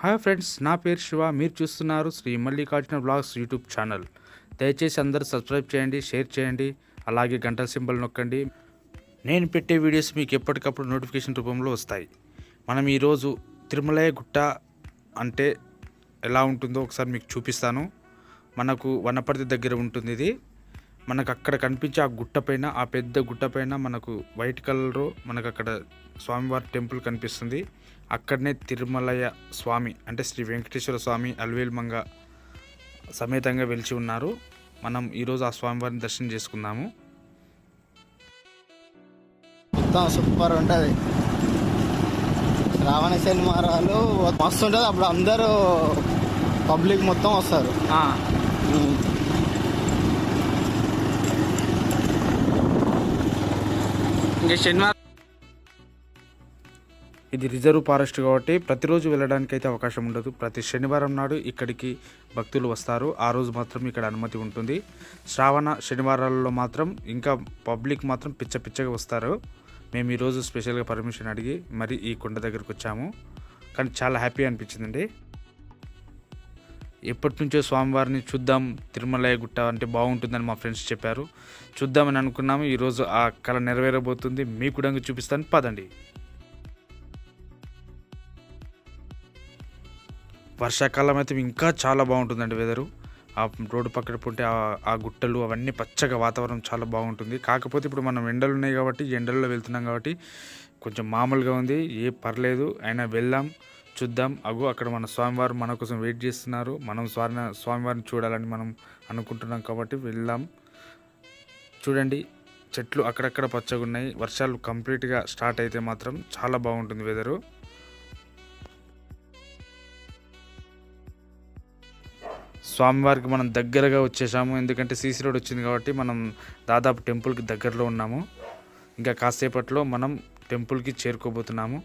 Hi friends నా పేరు శివ. మీరు చూస్తున్నారు Sri Mallikarjuna blogs YouTube channel. దయచేసి అందరూ సబ్స్క్రైబ్ చేయండి షేర్ చేయండి అలాగే గంటల సింబల్ నొక్కండి. నేను పెట్టే వీడియోస్ మీకు ఎప్పటికప్పుడు నోటిఫికేషన్ రూపంలో వస్తాయి. మనం ఈరోజు తిరుమలయ గుట్ట అంటే ఎలా ఉంటుందో ఒకసారి మీకు చూపిస్తాను. మనకు వనపర్తి దగ్గర ఉంటుంది ఇది. మనకు అక్కడ కనిపించే ఆ గుట్ట పైన ఆ పెద్ద గుట్ట పైన మనకు వైట్ కలర్ మనకు అక్కడ స్వామివారి టెంపుల్ కనిపిస్తుంది. అక్కడనే తిరుమలయ స్వామి అంటే శ్రీ వెంకటేశ్వర స్వామి అల్వేల్ మంగ సమేతంగా వెలిచి ఉన్నారు. మనం ఈరోజు ఆ స్వామివారిని దర్శనం చేసుకుందాము. మొత్తం సూపర్ ఉంటుంది. రావణ శనివారాలు మస్తు ఉంటుంది అప్పుడు అందరూ పబ్లిక్ మొత్తం వస్తారు. ఇంకా శనివారం ఇది రిజర్వ్ ఫారెస్ట్ కాబట్టి ప్రతిరోజు వెళ్ళడానికి అయితే అవకాశం ఉండదు. ప్రతి శనివారం నాడు ఇక్కడికి భక్తులు వస్తారు. ఆ రోజు మాత్రం ఇక్కడ అనుమతి ఉంటుంది. శ్రావణ శనివారాలలో మాత్రం ఇంకా పబ్లిక్ మాత్రం పిచ్చ పిచ్చగా వస్తారు. మేము ఈరోజు స్పెషల్గా పర్మిషన్ అడిగి మరి ఈ కొండ దగ్గరకు వచ్చాము. కానీ చాలా హ్యాపీ అనిపించిందండి. ఎప్పటి నుంచో స్వామివారిని చూద్దాం తిరుమలయ గుట్ట అంటే బాగుంటుందని మా ఫ్రెండ్స్ చెప్పారు. చూద్దామని అనుకున్నాము. ఈరోజు ఆ కళ నెరవేరబోతుంది. మీకు కూడా చూపిస్తాను. పదండి. వర్షాకాలం అయితే ఇంకా చాలా బాగుంటుందండి వెదరు ఆ రోడ్డు పక్కన పుంటే ఆ- గుట్టలు అవన్నీ పచ్చగా వాతావరణం చాలా బాగుంటుంది. కాకపోతే ఇప్పుడు మనం ఎండలు ఉన్నాయి కాబట్టి ఎండల్లో వెళ్తున్నాం కాబట్టి కొంచెం మామూలుగా ఉంది. ఏ పర్లేదు అయినా వెళ్దాం చూద్దాం. అగు అక్కడ మన స్వామివారు మన కోసం వెయిట్ చేస్తున్నారు. మనం స్వామి స్వామివారిని చూడాలని మనం అనుకుంటున్నాం కాబట్టి వెళ్దాం. చూడండి చెట్లు అక్కడక్కడ పచ్చగా ఉన్నాయి వర్షాలు కంప్లీట్గా స్టార్ట్ అయితే మాత్రం చాలా బాగుంటుంది వెదరు స్వామివారికి మనం దగ్గరగా వచ్చేసాము. ఎందుకంటే సీసీ రోడ్ వచ్చింది కాబట్టి మనం దాదాపు టెంపుల్కి దగ్గరలో ఉన్నాము. ఇంకా కాసేపట్లో మనం టెంపుల్కి చేరుకోబోతున్నాము.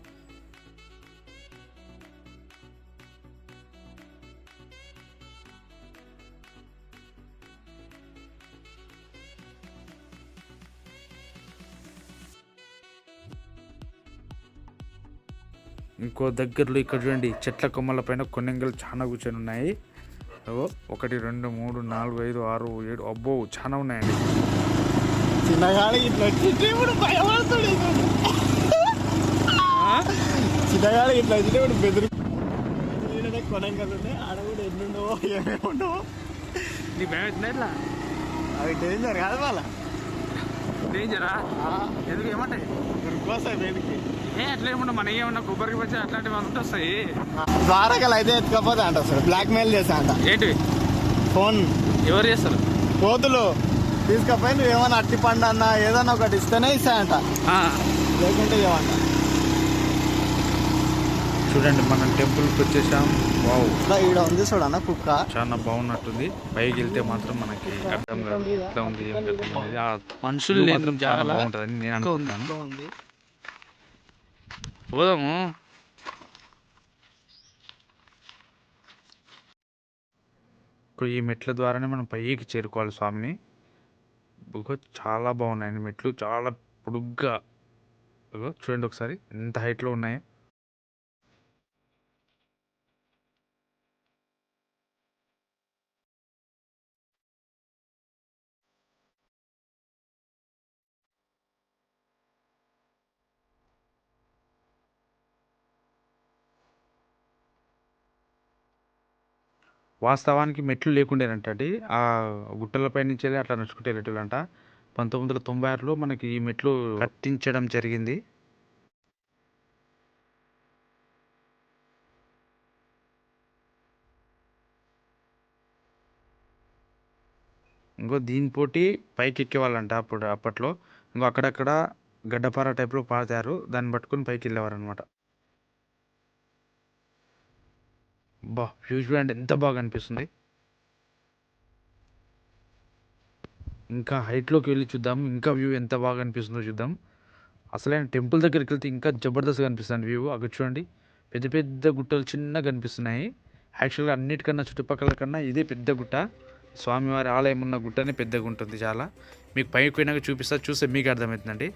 ఇంకో దగ్గరలో ఇక్కడ చూడండి చెట్ల కొమ్మల పైన కొన్నెంగలు చాలా కూర్చొని ఉన్నాయి. ఒకటి రెండు మూడు నాలుగు ఐదు ఆరు ఏడు. అబ్బో చాలా ఉన్నాయండి. చిన్నగాడు ఇట్లా వచ్చింటే ఇప్పుడు భయపడుతుంది చిన్నగాడు ఇట్లా వచ్చింటే ఇప్పుడు బెదిరి కొనంగలుండే ఆడ కూడా ఎన్నుండవో ఏమేమి ఉండవో నీ భయం ఇట్లా అవి డేంజర్ కాదు వాళ్ళ. డేంజరా? ఎందుకు ఏమంటాయి? ఏ అట్లా ఏమన్నా మన ఏమన్నా కొబ్బరికి వచ్చి అట్లాంటివి అంతా వస్తాయి ద్వారకలు అయితే ఎత్తుకపోతే అంట అసలు బ్లాక్ మెయిల్ చేసా అంట. ఏంటివి? ఫోన్. ఎవరు చేస్తారు? కోతులు. తీసుకపోయి నువ్వు ఏమన్నా అట్టి పండు అన్న ఏదన్నా ఒకటి ఇస్తేనే ఇస్తాయంట లేకుంటే ఏమంట. చూడండి మనం టెంపుల్కి వచ్చేసాం. వావ్ ఇట్లా ఈడ ఉంది చూడన్న కుక్క? చాలా బాగున్నట్టుంది. పైకి వెళ్తే మాత్రం మనకి అర్థం కాదు. ఎట్లా ఉంది ఏం కథ అనేది. ఆ మనుషులు మాత్రం చాలా బాగుంటుందని నేను అనుకుంటున్నాను ఉంది. పోదాము. ఇప్పుడు ఈ మెట్ల ద్వారానే మనం పైకి చేరుకోవాలి స్వామిని ఇగో చాలా బాగున్నాయండి మెట్లు చాలా పొడుగ్గా. చూడండి ఒకసారి. ఎంత హైట్లో ఉన్నాయి. వాస్తవానికి మెట్లు లేకుండేనంట అండి. ఆ గుట్టలపై నుంచి వెళ్ళి అట్లా నడుచుకుంటే వెళ్ళేటోళ్ళంట. పంతొమ్మిది వందల తొంభై ఆరులో మనకి ఈ మెట్లు కట్టించడం జరిగింది. ఇంకో దీనిపోటి పైకి ఎక్కేవాళ్ళంట అప్పుడు అప్పట్లో. ఇంకో అక్కడక్కడ గడ్డపార టైప్లో పాతారు దాన్ని పట్టుకొని పైకి వెళ్ళేవారు అనమాట బా వ్యూ చూడండి ఎంత బాగా అనిపిస్తుంది. ఇంకా హైట్లోకి వెళ్ళి చూద్దాం. ఇంకా వ్యూ ఎంత బాగా అనిపిస్తుందో చూద్దాం. అసలైన టెంపుల్ దగ్గరికి వెళ్తే ఇంకా జబర్దస్త్గా అనిపిస్తుంది వ్యూ. అక్కడ చూడండి పెద్ద పెద్ద గుట్టలు చిన్నగా కనిపిస్తున్నాయి యాక్చువల్గా అన్నిటికన్నా చుట్టుపక్కల కన్నా ఇదే పెద్ద గుట్ట. స్వామివారి ఆలయం ఉన్న గుట్టనే పెద్దగా ఉంటుంది చాలా. మీకు పైకి పోయినాక చూపిస్తా చూస్తే మీకు అర్థమవుతుందండి.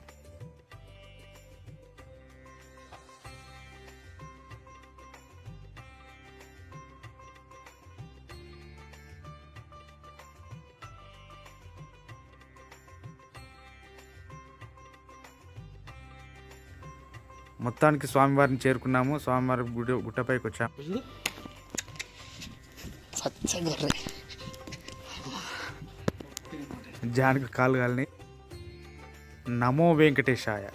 మొత్తానికి స్వామివారిని చేరుకున్నాము. స్వామివారి గుడి గుట్టపైకి వచ్చాము. జానకి జానికి కాలు కాలని. నమో వెంకటేశాయ.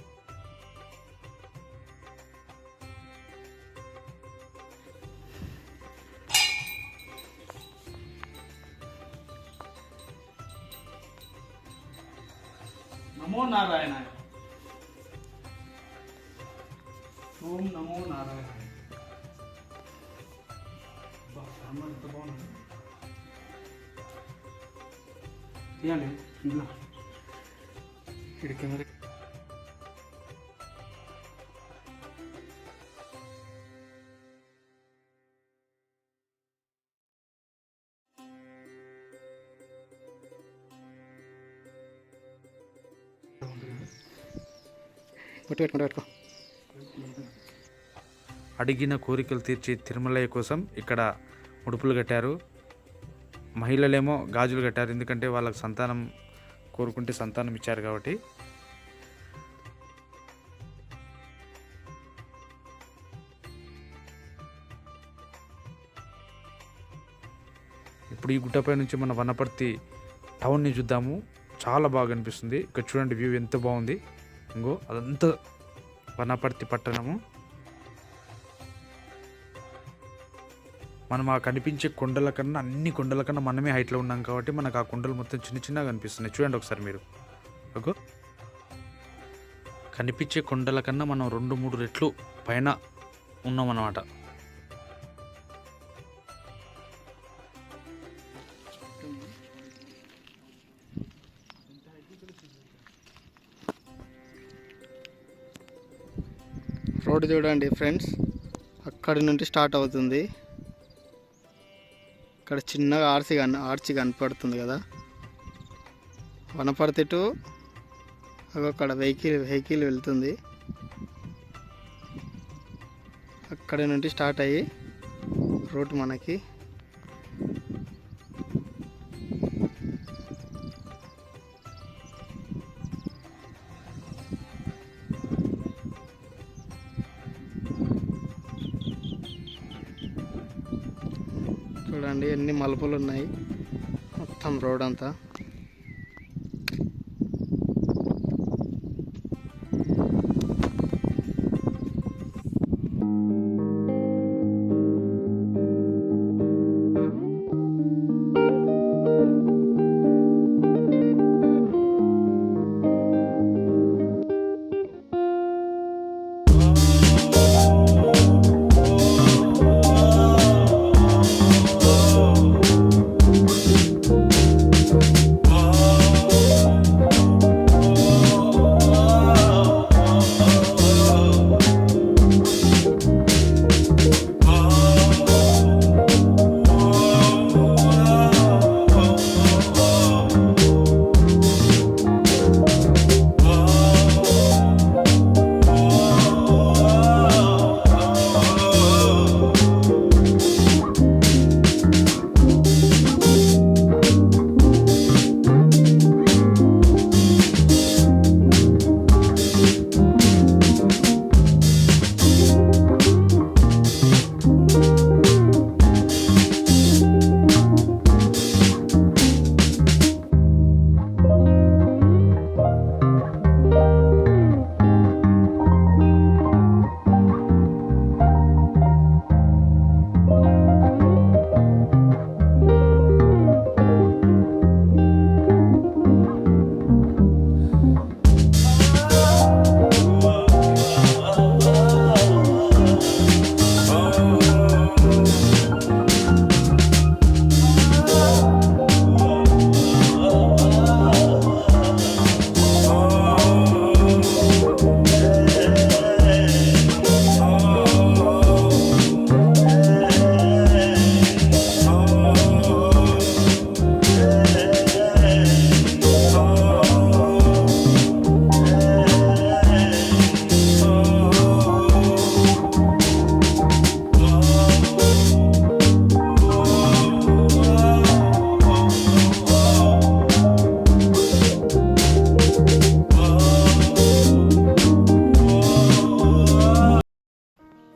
నమో నారాయణ ఓం నమో నారాయణ తీయాలి ఇంట్లో ఇటు కెమెరా పట్టు పెట్టుకుంటా పెట్టుకో అడిగిన కోరికలు తీర్చే తిరుమలయ్య కోసం ఇక్కడ ముడుపులు కట్టారు. మహిళలేమో గాజులు కట్టారు. ఎందుకంటే వాళ్ళకి సంతానం కోరుకుంటే సంతానం ఇచ్చారు కాబట్టి. ఇప్పుడు ఈ గుట్టపై నుంచి మన వనపర్తి టౌన్ని చూద్దాము. చాలా బాగా అనిపిస్తుంది. ఇక్కడ చూడండి వ్యూ ఎంత బాగుంది. ఇంకో అదంతా వనపర్తి పట్టణము. మనం ఆ కనిపించే కొండల కన్నా అన్ని కొండల కన్నా మనమే హైట్లో ఉన్నాం కాబట్టి మనకు ఆ కొండలు మొత్తం చిన్న చిన్నగా కనిపిస్తున్నాయి చూడండి ఒకసారి మీరు. ఓకే కనిపించే కొండల కన్నా మనం రెండు మూడు రెట్లు పైన ఉన్నామన్నమాట. రోడ్డు చూడండి ఫ్రెండ్స్. అక్కడి నుండి స్టార్ట్ అవుతుంది. ఇక్కడ చిన్నగా ఆర్సి కన్ ఆర్చి కనపడుతుంది కదా. వనపర్తి టు అక్కడ వెహికల్ వెహికల్ వెళ్తుంది. అక్కడ నుండి స్టార్ట్ అయ్యి రూట్ మనకి ఎన్ని మలుపులు ఉన్నాయి. మొత్తం రోడ్ అంతా.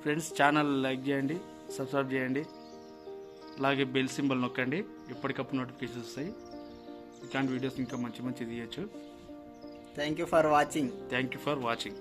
ఫ్రెండ్స్ ఛానల్ లైక్ చేయండి సబ్స్క్రైబ్ చేయండి. అలాగే బెల్ సింబల్ నొక్కండి. ఎప్పటికప్పుడు నోటిఫికేషన్స్ వస్తాయి. ఇట్లాంటి వీడియోస్ ఇంకా మంచి మంచి తీయచ్చు. Thank you for watching thank you for watching